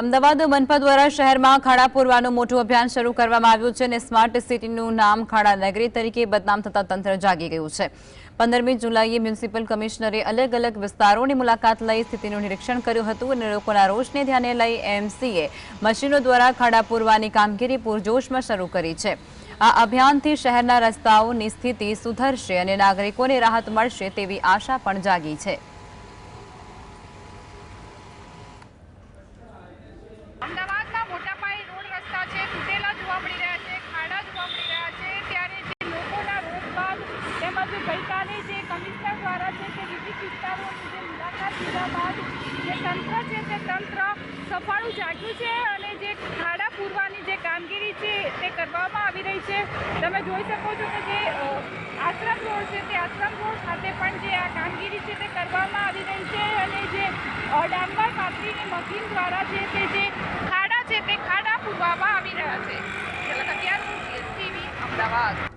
અમદાવાદ મનપા દ્વારા શહેરમાં ખાડા પૂરવાનું મોટું અભિયાન શરૂ કરવામાં આવ્યું છે અને સ્માર્ટ સિટીનું નામ ખાડા નગરી તરીકે બદનામ થતા તંત્ર જાગી ગયું છે. પંદરમી જુલાઈએ મ્યુનિસિપલ કમિશનરે અલગ અલગ વિસ્તારોની મુલાકાત લઈ સ્થિતિનું નિરીક્ષણ કર્યું હતું અને લોકોના રોષને ધ્યાને લઈ એમસીએ મશીનો દ્વારા ખાડા પૂરવાની કામગીરી પૂરજોશમાં શરૂ કરી છે. આ અભિયાનથી શહેરના રસ્તાઓની સ્થિતિ સુધરશે અને નાગરિકોને રાહત મળશે તેવી આશા પણ જાગી છે અમદાવાદના મોટા પાયે રોડ રસ્તા છે તૂટેલા જોવા મળી રહ્યા છે ખાડા જોવા મળી રહ્યા છે ત્યારે જે લોકોના રોષ બાદ તેમજ ગઈકાલે જે કમિશનર દ્વારા છે તે વિવિધ વિસ્તારોની જે મુલાકાત લીધા બાદ જે તંત્ર છે તે તંત્ર સફાળું જાગ્યું છે અને જે ખાડા પૂરવાની જે કામગીરી છે તે કરવામાં આવી રહી છે. તમે જોઈ શકો છો કે જે આશ્રમ રોડ છે તે આશ્રમ રોડ ખાતે પણ જે આ કામગીરી છે તે કરવામાં આવી રહી છે અને જે ડાંબર કાતરીની મશીન દ્વારા છે તે જે ખાડા છે તે ખાડા પૂરવામાં આવી રહ્યા છે. અમદાવાદ.